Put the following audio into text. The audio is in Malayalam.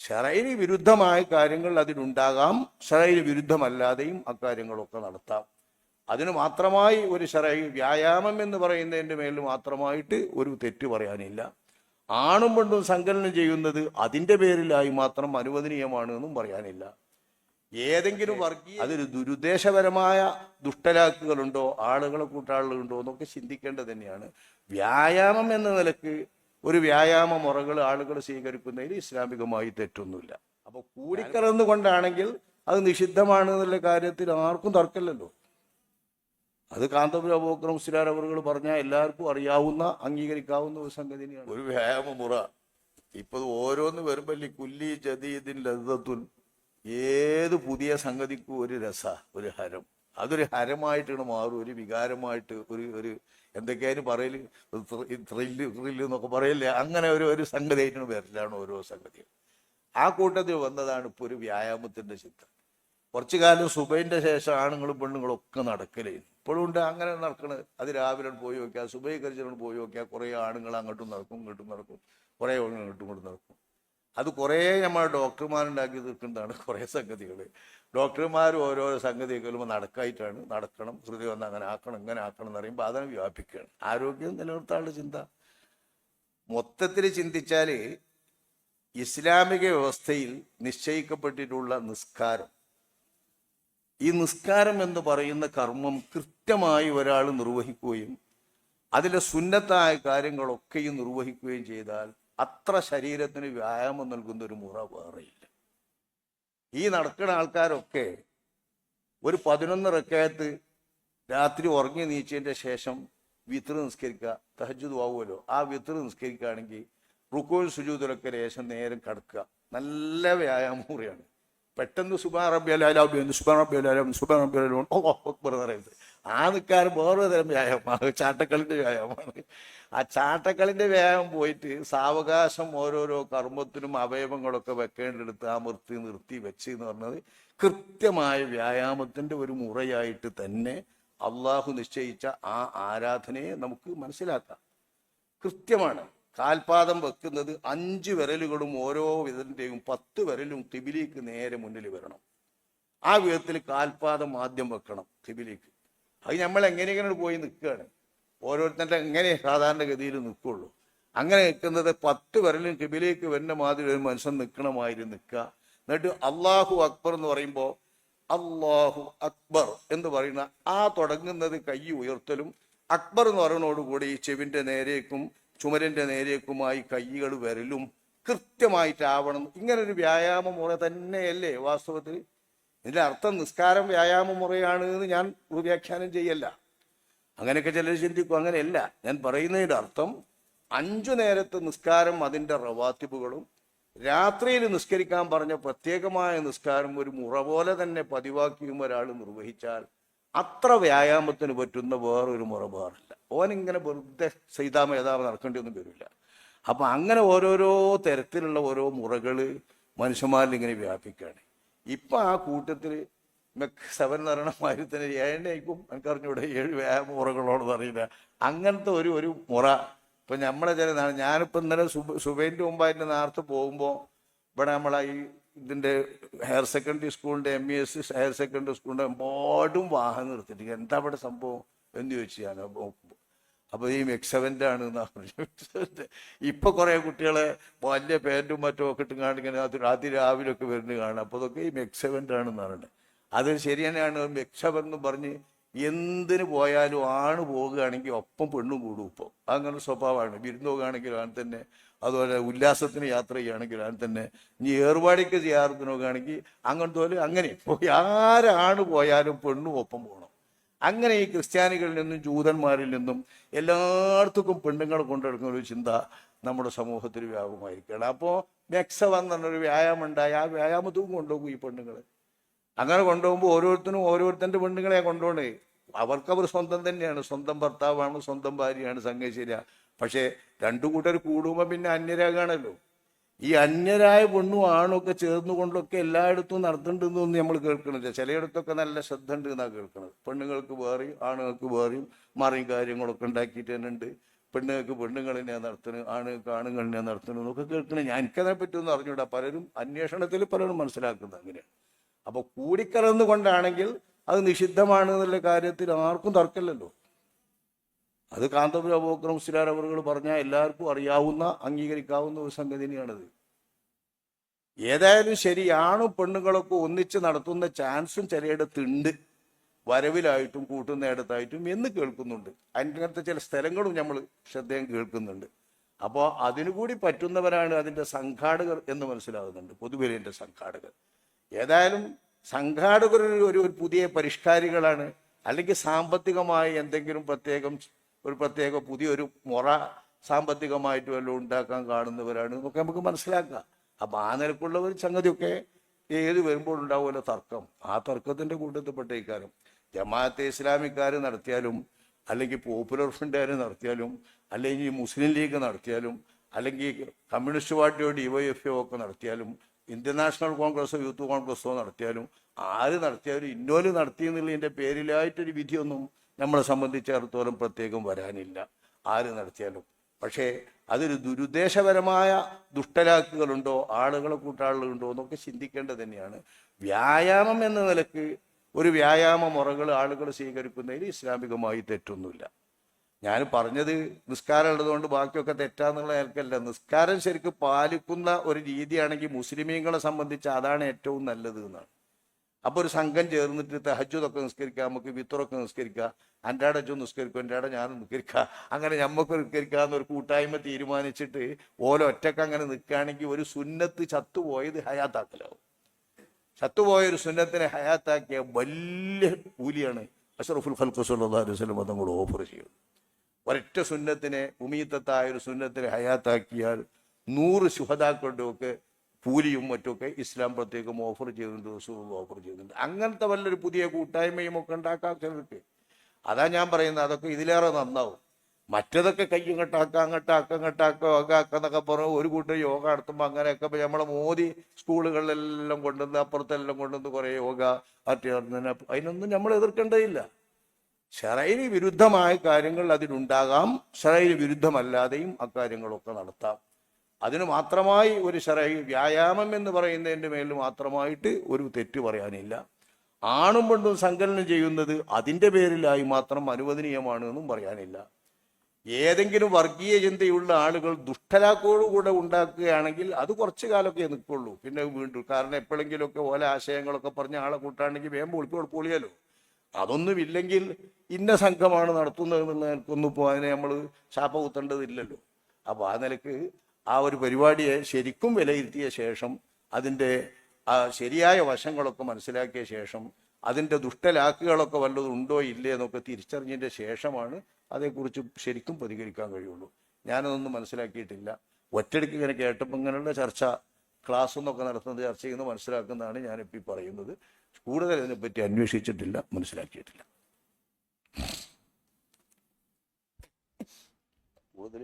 ഷറൈന് വിരുദ്ധമായ കാര്യങ്ങൾ അതിലുണ്ടാകാം ഷറൈന് വിരുദ്ധമല്ലാതെയും അക്കാര്യങ്ങളൊക്കെ നടത്താം. അതിന് മാത്രമായി ഒരു ഷറൈ വ്യായാമം എന്ന് പറയുന്നതിന്റെ മേൽ മാത്രമായിട്ട് ഒരു തെറ്റ് പറയാനില്ല. ആണും പെണ്ണും സങ്കലനം ചെയ്യുന്നത് അതിന്റെ പേരിലായി മാത്രം അനുവദനീയമാണ് എന്നും പറയാനില്ല. ഏതെങ്കിലും വർഗീയ അതിൽ ദുരുദ്ദേശപരമായ ദുഷ്ടലാക്കുകളുണ്ടോ ആളുകളെ കൂട്ടാളുകളുണ്ടോ എന്നൊക്കെ ചിന്തിക്കേണ്ടത് തന്നെയാണ്. വ്യായാമം എന്ന നിലയ്ക്ക് ഒരു വ്യായാമ മുറകൾ ആളുകൾ സ്വീകരിക്കുന്നതിൽ ഇസ്ലാമികമായി തെറ്റൊന്നുമില്ല. അപ്പോൾ കൂടിക്കലർന്നു കൊണ്ടാണെങ്കിൽ അത് നിഷിദ്ധമാണ് എന്നുള്ള കാര്യത്തിൽ ആർക്കും തർക്കമില്ലല്ലോ. അത് കാന്തപുര അബോക്രം സിലാർ അവറുകൾ പറഞ്ഞാൽ എല്ലാവർക്കും അറിയാവുന്ന അംഗീകരിക്കാവുന്ന ഒരു സംഗതി തന്നെയാണ് ഒരു വ്യായാമ മുറ. ഇപ്പൊ ഓരോന്ന് വരുമ്പല്ലി കുല്ലി ജദീദിൻ ലദ്ദത്തുൻ ഏത് പുതിയ സംഗതിക്കും ഒരു രസ ഒരു ഹരം. അതൊരു ഹരമായിട്ടാണ് മാറും. ഒരു വികാരമായിട്ട് ഒരു ഒരു എന്തൊക്കെയായാലും പറയൽ. ത്രില്ല് ത്രില്ല് എന്നൊക്കെ പറയല്ലേ? അങ്ങനെ ഒരു ഒരു സംഗതിയായിട്ടാണ് വരലാണ് ഓരോ സംഗതികൾ ആ കൂട്ടത്തിൽ വന്നതാണ് ഇപ്പോൾ ഒരു വ്യായാമത്തിന്റെ ചിന്ത കുറച്ചു കാലം സുബൈന്റെ ശേഷം ആണുങ്ങളും പെണ്ണുങ്ങളും ഒക്കെ നടക്കലേ. ഇപ്പോഴും ഉണ്ട് അങ്ങനെ നടക്കണത് അത് രാവിലെ പോയി നോക്കിയാൽ സുബൈ കഴിച്ചിട്ട് പോയി നോക്കിയാൽ കുറേ ആണുങ്ങൾ അങ്ങോട്ടും നടക്കും ഇങ്ങോട്ടും നടക്കും. കുറേ ഇങ്ങോട്ടും ഇങ്ങോട്ടും നടക്കും. അത് കുറേ നമ്മൾ ഡോക്ടർമാരുണ്ടാക്കി തീർക്കുന്നതാണ് കുറേ സംഗതികൾ ഡോക്ടർമാർ ഓരോരോ സംഗതി കേൾക്കുമ്പോൾ നടക്കായിട്ടാണ്. നടക്കണം ഹൃദയം ഒന്ന് അങ്ങനെ ആക്കണം ഇങ്ങനെ ആക്കണം എന്ന് പറയുമ്പോൾ അതിനെ വ്യാപിക്കുകയാണ്. ആരോഗ്യം നിലനിർത്താനുള്ള ചിന്ത. മൊത്തത്തിൽ ചിന്തിച്ചാൽ ഇസ്ലാമിക വ്യവസ്ഥയിൽ നിശ്ചയിക്കപ്പെട്ടിട്ടുള്ള നിസ്കാരം. ഈ നിസ്കാരം എന്ന് പറയുന്ന കർമ്മം കൃത്യമായി ഒരാൾ നിർവഹിക്കുകയും അതിലെ സുന്നത്തായ കാര്യങ്ങളൊക്കെയും നിർവഹിക്കുകയും ചെയ്താൽ അത്ര ശരീരത്തിന് വ്യായാമം നൽകുന്ന ഒരു മുറ വേറെയില്ല ഈ നടക്കുന്ന ആൾക്കാരൊക്കെ ഒരു പതിനൊന്ന് റക്കായത്ത് രാത്രി ഉറങ്ങി നീച്ചതിന്റെ ശേഷം വിത്ര നിസ്കരിക്കുക തഹജുദ് ആവുമല്ലോ. ആ വിത്ര നിസ്കരിക്കുകയാണെങ്കിൽ റുക്കോൽ സുജൂതിലൊക്കെ ലേശം നേരം കടക്കുക. നല്ല വ്യായാമം മുറിയാണ്. പെട്ടെന്ന് സുബാൻ റബ്ബി അലാബി സുബാൻ റബ്ബി അലാബി സുബാൻ റബ്ബി അലാബി ഓ അക്ബർ പറയുന്നത്. ആ നിൽക്കാറ് വേറെ തരം വ്യായാമമാണ്. ചാട്ടക്കളിന്റെ വ്യായാമമാണ്. ആ ചാട്ടക്കളിന്റെ വേഗം പോയിട്ട് സാവകാശം ഓരോരോ കർമ്മത്തിനും അവയവങ്ങളൊക്കെ വെക്കേണ്ടെടുത്ത് ആ വൃത്തി നിർത്തി വെച്ച് എന്ന് പറഞ്ഞത് കൃത്യമായ വ്യായാമത്തിന്റെ ഒരു മുറയായിട്ട് തന്നെ അള്ളാഹു നിശ്ചയിച്ച ആ ആരാധനയെ നമുക്ക് മനസ്സിലാക്കാം. കൃത്യമാണ്. കാൽപാദം വെക്കുന്നത് അഞ്ച് വിരലുകളും ഓരോ വിധത്തിന്റെയും പത്ത് വിരലും തിബിലിക്ക് നേരെ മുന്നിൽ വരണം. ആ വിധത്തിൽ കാൽപാദം ആദ്യം വെക്കണം തിബിലിക്ക് അത് നമ്മൾ എങ്ങനെയെങ്ങനെ പോയി നിൽക്കുകയാണ്? ഓരോരുത്തരുടെ എങ്ങനെ സാധാരണഗതിയിൽ നിൽക്കുള്ളൂ. അങ്ങനെ നിൽക്കുന്നത് പത്ത് വിരലും കിബിലേക്ക് വരുന്ന മാതിരി ഒരു മനുഷ്യൻ നിൽക്കണമാതിരി നിൽക്കുക. എന്നിട്ട് അള്ളാഹു അക്ബർ എന്ന് പറയുമ്പോൾ അള്ളാഹു അക്ബർ എന്ന് പറയുന്ന ആ തുടങ്ങുന്നത് കൈ ഉയർത്തലും അക്ബർ എന്ന് പറയുന്നതോടുകൂടി ചെവിന്റെ നേരേക്കും ചുമരിന്റെ നേരേക്കുമായി കൈകൾ വരലും കൃത്യമായിട്ടാവണം. ഇങ്ങനെ ഒരു വ്യായാമ മുറ തന്നെയല്ലേ വാസ്തവത്തിൽ? ഇതിന്റെ അർത്ഥം നിസ്കാരം വ്യായാമ മുറയാണ് എന്ന് ഞാൻ വ്യാഖ്യാനം ചെയ്യല്ല. അങ്ങനെയൊക്കെ ചിലർ ചിന്തിക്കും. അങ്ങനെയല്ല. ഞാൻ പറയുന്നതിന്റെ അർത്ഥം അഞ്ചു നേരത്തെ നിസ്കാരം അതിന്റെ റവാത്തിബുകളും രാത്രിയിൽ നിസ്കരിക്കാൻ പറഞ്ഞ പ്രത്യേകമായ നിസ്കാരം ഒരു മുറ പോലെ തന്നെ പതിവാക്കിയും ഒരാൾ നിർവഹിച്ചാൽ അത്ര വ്യായാമത്തിന് പറ്റുന്ന വേറൊരു മുറ വേറില്ല. ഓനിങ്ങനെ വെറുതെ ഇങ്ങനെ വെറുതെ നടക്കേണ്ടി ഒന്നും വരില്ല. അപ്പം അങ്ങനെ ഓരോരോ തരത്തിലുള്ള ഓരോ മുറകൾ മനുഷ്യന്മാരിൽ ഇങ്ങനെ വ്യാപിക്കുകയാണ്. ഇപ്പം ആ കൂട്ടത്തിൽ സെവൻ എന്ന് പറയുന്ന മാതിരി തന്നെ ഏഴിനേക്കും എനിക്കറിഞ്ഞൂടെ ഏഴ് വ്യായാമ മുറകളോടൊന്നും അറിയില്ല. അങ്ങനത്തെ ഒരു ഒരു മുറ. ഇപ്പം നമ്മളെ ചില ഞാനിപ്പോൾ ഞാനിപ്പോ ഇന്നലെ സുബ സുബൈന്റെ മുമ്പായിട്ട് നേരത്തെ പോകുമ്പോൾ ഇവിടെ നമ്മളെ ഈ ഇതിന്റെ ഹയർ സെക്കൻഡറി സ്കൂളിന്റെ M E S higher secondary സ്കൂളിന്റെ എമ്പാടും വാഹനം നിർത്തിയിട്ട് എന്താ ഇവിടെ സംഭവം എന്ന് ചോദിച്ചു ഞാൻ അപ്പോൾ അപ്പൊ ഈ സെവന്റെ ആണ് ഇപ്പോൾ കുറേ കുട്ടികളെ വലിയ പാന്റും മറ്റും ഒക്കെ ഇട്ട് കാണിങ്ങനെ അത് രാത്രി രാവിലെ ഒക്കെ വരുന്നത് കാണാം. അപ്പോൾ അതൊക്കെ ഈ മെക്സവന്റ് ആണെന്ന് പറയുന്നത് അത് ശരി തന്നെയാണ് എന്ന് പറഞ്ഞ് എന്തിനു പോയാലും ആണ് പോവുകയാണെങ്കിൽ ഒപ്പം പെണ്ണും കൂടും ഇപ്പോൾ അങ്ങനെ സ്വഭാവമാണ്. വിരുന്ന് പോകുകയാണെങ്കിൽ ആണ് തന്നെ അതുപോലെ ഉല്ലാസത്തിന് യാത്ര ചെയ്യുകയാണെങ്കിൽ ആണ് തന്നെ ഇനി ഏർവാടിക്ക് ചെയ്യാറത്തിന് നോക്കുകയാണെങ്കിൽ അങ്ങനത്തെ പോലെ അങ്ങനെ ആരാണ് പോയാലും പെണ്ണും ഒപ്പം പോകണം അങ്ങനെ ഈ ക്രിസ്ത്യാനികളിൽ നിന്നും ജൂതന്മാരിൽ നിന്നും എല്ലായിടത്തും പെണ്ണുങ്ങൾ കൊണ്ടെടുക്കുന്ന ഒരു ചിന്ത നമ്മുടെ സമൂഹത്തിൽ വ്യാപകമായിരിക്കുകയാണ്. അപ്പോൾ മെക്സവ എന്ന് പറഞ്ഞൊരു വ്യായാമം ഉണ്ടായി. ആ വ്യായാമത്തും കൊണ്ടുപോകും ഈ പെണ്ണുങ്ങൾ അങ്ങനെ കൊണ്ടുപോകുമ്പോൾ ഓരോരുത്തരും ഓരോരുത്തരുടെ പെണ്ണുങ്ങളെ കൊണ്ടുപോകണേ. അവർക്കവർ സ്വന്തം തന്നെയാണ്. സ്വന്തം ഭർത്താവാണ് സ്വന്തം ഭാര്യയാണ് ശരിയാ പക്ഷേ രണ്ടു കൂട്ടർ കൂടുമ്പോൾ പിന്നെ അന്യരാകാണല്ലോ. ഈ അന്യരായ പെണ്ണും ആണും ഒക്കെ ചേർന്നുകൊണ്ടൊക്കെ എല്ലായിടത്തും നടത്തുന്നുണ്ടെന്നൊന്നും നമ്മൾ കേൾക്കണില്ല. ചിലയിടത്തൊക്കെ നല്ല ശ്രദ്ധ ഉണ്ട് എന്നാണ് കേൾക്കുന്നത് പെണ്ണുങ്ങൾക്ക് വേറെയും ആണുങ്ങൾക്ക് വേറെയും മറിയും കാര്യങ്ങളൊക്കെ ഉണ്ടാക്കിയിട്ട് തന്നെ ഉണ്ട്. പെണ്ണുങ്ങൾക്ക് പെണ്ണുങ്ങളിനെ നടത്തുന്നു ആണുങ്ങൾക്ക് ആണുങ്ങളിനെ നടത്തുന്നു എന്നൊക്കെ കേൾക്കണേ ഞാൻ എനിക്കതിനെ പറ്റിയൊന്നും അറിഞ്ഞൂടാ പലരും അന്വേഷണത്തിൽ പലരും മനസ്സിലാക്കുന്നത് അങ്ങനെയാണ്. അപ്പോൾ കൂടിക്കലർന്നു കൊണ്ടാണെങ്കിൽ അത് നിഷിദ്ധമാണ് എന്നുള്ള കാര്യത്തിൽ ആർക്കും തർക്കമില്ലല്ലോ. അത് കാന്തപുര അബോക്രം സിലാർ അവറുകൾ പറഞ്ഞാൽ എല്ലാവർക്കും അറിയാവുന്ന അംഗീകരിക്കാവുന്ന ഒരു സംഗതി തന്നെയാണത് ഏതായാലും ശരി ആണും പെണ്ണുങ്ങളൊക്കെ ഒന്നിച്ച് നടത്തുന്ന ചാൻസും ചിലയിടത്തുണ്ട്. വരവിലായിട്ടും കൂട്ടുന്നിടത്തായിട്ടും എന്ന് കേൾക്കുന്നുണ്ട്. അങ്ങനത്തെ ചില സ്ഥലങ്ങളും നമ്മൾ ശ്രദ്ധയും കേൾക്കുന്നുണ്ട്. അപ്പോൾ അതിനുകൂടി പറ്റുന്നവരാണ് അതിന്റെ സംഘാടകർ എന്ന് മനസ്സിലാകുന്നുണ്ട്. പൊതുവിലേന്റെ സംഘാടകർ. ഏതായാലും സംഘാടകർ ഒരു ഒരു പുതിയ പരിഷ്കാരികളാണ്. അല്ലെങ്കിൽ സാമ്പത്തികമായി എന്തെങ്കിലും പ്രത്യേകം ഒരു പ്രത്യേക പുതിയൊരു മുറ സാമ്പത്തികമായിട്ട് വല്ലതും ഉണ്ടാക്കാൻ കാണുന്നവരാണ് എന്നൊക്കെ നമുക്ക് മനസ്സിലാക്കാം. അപ്പം ആ നിലക്കുള്ള ഒരു സംഗതിയൊക്കെ ഏത് വരുമ്പോൾ ഉണ്ടാവുമല്ലോ തർക്കം. ആ തർക്കത്തിന്റെ കൂട്ടത്തിൽപ്പെട്ട ഇക്കാരം ജമാഅത്തെ ഇസ്ലാമിക്കാർ നടത്തിയാലും അല്ലെങ്കിൽ പോപ്പുലർ ഫ്രണ്ടുകാർ നടത്തിയാലും അല്ലെങ്കിൽ മുസ്ലിം ലീഗ് നടത്തിയാലും അല്ലെങ്കിൽ കമ്മ്യൂണിസ്റ്റ് പാർട്ടിയോ ഡി വൈ എഫ് ഒക്കെ നടത്തിയാലും ഇന്ത്യൻ നാഷണൽ കോൺഗ്രസോ യൂത്ത് കോൺഗ്രസോ നടത്തിയാലും ആര് നടത്തിയാലും ഇന്നോൽ നടത്തി എന്നുള്ളതിന്റെ പേരിലായിട്ടൊരു വിധിയൊന്നും നമ്മളെ സംബന്ധിച്ചിടത്തോളം പ്രത്യേകം വരാനില്ല. ആര് നടത്തിയാലും. പക്ഷേ അതൊരു ദുരുദ്ദേശപരമായ ദുഷ്ടലാക്കുകളുണ്ടോ ആളുകളെ കൂട്ടാളുകളുണ്ടോ എന്നൊക്കെ ചിന്തിക്കേണ്ടത് തന്നെയാണ്. വ്യായാമം എന്ന നിലയ്ക്ക് ഒരു വ്യായാമ മുറകൾ ആളുകൾ സ്വീകരിക്കുന്നതിൽ ഇസ്ലാമികമായി തെറ്റൊന്നുമില്ല. ഞാൻ പറഞ്ഞത് നിസ്കാരം ഉള്ളതുകൊണ്ട് ബാക്കിയൊക്കെ തെറ്റാന്നുള്ള നിലക്കല്ല. നിസ്കാരം ശരിക്കും പാലിക്കുന്ന ഒരു രീതിയാണെങ്കിൽ മുസ്ലിമീങ്ങളെ സംബന്ധിച്ച് അതാണ് ഏറ്റവും നല്ലത് എന്നാണ്. അപ്പോൾ ഒരു സംഘം ചേർന്നിട്ട് തഹജുദൊക്കെ നിസ്കരിക്കുക നമുക്ക് വിത്തറൊക്കെ നിസ്കരിക്കാം എന്റെ ആടെ അച്ഛൻ നിസ്കരിക്കും എന്റെ ആടെ ഞാനും നിസ്കരിക്കുക അങ്ങനെ നമുക്ക് നിസ്കരിക്കുക എന്നൊരു കൂട്ടായ്മ തീരുമാനിച്ചിട്ട് ഓരോ ഒറ്റയ്ക്ക് അങ്ങനെ നിൽക്കുകയാണെങ്കിൽ ഒരു സുന്നത്ത് ചത്തുപോയത് ഹയാത്താക്കലാവും. ചത്തുപോയ ഒരു സുന്നത്തിനെ ഹയാത്താക്കിയ വലിയ കൂലിയാണ് അഷറഫുൽ ഖൽഖു അലൈഹി വസല്ലം തങ്ങൾ ഓഫർ ചെയ്യുന്നത്. ഒരൊറ്റ സുന്നത്തിനെ ഉമീത്തത്തായ ഒരു സുന്നത്തിനെ ഹയാത്താക്കിയാൽ നൂറ് ശുഹതാക്കളുടെ ഒക്കെ കൂലിയും മറ്റുമൊക്കെ ഇസ്ലാം പ്രത്യേകം ഓഫർ ചെയ്യുന്നുണ്ട് റസൂൽ ഓഫർ ചെയ്യുന്നുണ്ട് അങ്ങനത്തെ വല്ലൊരു പുതിയ കൂട്ടായ്മയും ഒക്കെ ഉണ്ടാക്കാം ചിലർക്ക്. അതാ ഞാൻ പറയുന്നത് അതൊക്കെ ഇതിലേറെ നന്നാവും. മറ്റതൊക്കെ കൈ കെട്ടാക്കാം അങ്ങട്ടാക്കാം അങ്ങട്ടാക്കാം ഒക്കെ ആക്കാന്നൊക്കെ പറഞ്ഞു ഒരു കൂട്ടർ യോഗ നടത്തുമ്പോൾ അങ്ങനെയൊക്കെ ഇപ്പൊ നമ്മളെ മോദി സ്കൂളുകളിലെല്ലാം കൊണ്ടുവന്ന് അപ്പുറത്തെല്ലാം കൊണ്ടുവന്ന് കുറേ യോഗ നടത്തുന്നതിന് അതിനൊന്നും നമ്മൾ എതിർക്കേണ്ടതില്ല. ഷറൈന് വിരുദ്ധമായ കാര്യങ്ങൾ അതിനുണ്ടാകാം. ഷറൈന് വിരുദ്ധമല്ലാതെയും അക്കാര്യങ്ങളൊക്കെ നടത്താം. അതിന് മാത്രമായി ഒരു ഷറൈ വ്യായാമം എന്ന് പറയുന്നതിന്റെ മേലിൽ മാത്രമായിട്ട് ഒരു തെറ്റ് പറയാനില്ല. ആണും പെണ്ണും സങ്കലനം ചെയ്യുന്നത് അതിന്റെ പേരിലായി മാത്രം അനുവദനീയമാണ് എന്നും പറയാനില്ല. ഏതെങ്കിലും വർഗീയ ചിന്തയുള്ള ആളുകൾ ദുഷ്ടലാക്കോടുകൂടെ ഉണ്ടാക്കുകയാണെങ്കിൽ അത് കുറച്ചു കാലമൊക്കെ നിൽക്കുള്ളൂ. പിന്നെ വീണ്ടും കാരണം എപ്പോഴെങ്കിലുമൊക്കെ ഓല ആശയങ്ങളൊക്കെ പറഞ്ഞ ആളെ കൂട്ടാണെങ്കിൽ വേമ്പ് പൊളിപ്പോൾ പൊളിയാലോ? അതൊന്നുമില്ലെങ്കിൽ ഇന്ന സംഘമാണ് നടത്തുന്നത് എന്നുള്ള നിലക്കൊന്നും ഇപ്പോൾ അതിനെ നമ്മൾ ശാപ കുത്തേണ്ടതില്ലല്ലോ അപ്പോൾ ആ നിലയ്ക്ക് ആ ഒരു പരിപാടിയെ ശരിക്കും വിലയിരുത്തിയ ശേഷം അതിന്റെ ആ ശരിയായ വശങ്ങളൊക്കെ മനസ്സിലാക്കിയ ശേഷം അതിന്റെ ദുഷ്ടലാക്കുകളൊക്കെ വല്ലതും ഉണ്ടോ ഇല്ലേ എന്നൊക്കെ തിരിച്ചറിഞ്ഞതിന്റെ ശേഷമാണ് അതേക്കുറിച്ച് ശരിക്കും പ്രതികരിക്കാൻ കഴിയുള്ളൂ. ഞാനതൊന്നും മനസ്സിലാക്കിയിട്ടില്ല. ഒറ്റയ്ക്ക് ഇങ്ങനെ കേട്ടപ്പോൾ ഇങ്ങനെയുള്ള ചർച്ച ക്ലാസ് എന്നൊക്കെ നടത്തുന്നത് ചർച്ച ചെയ്യുന്നത് മനസ്സിലാക്കുന്നതാണ് ഞാനിപ്പോൾ പറയുന്നത്. കൂടുതൽ ഇതിനെപ്പറ്റി അന്വേഷിച്ചിട്ടില്ല മനസ്സിലാക്കിയിട്ടില്ല. കൂടുതൽ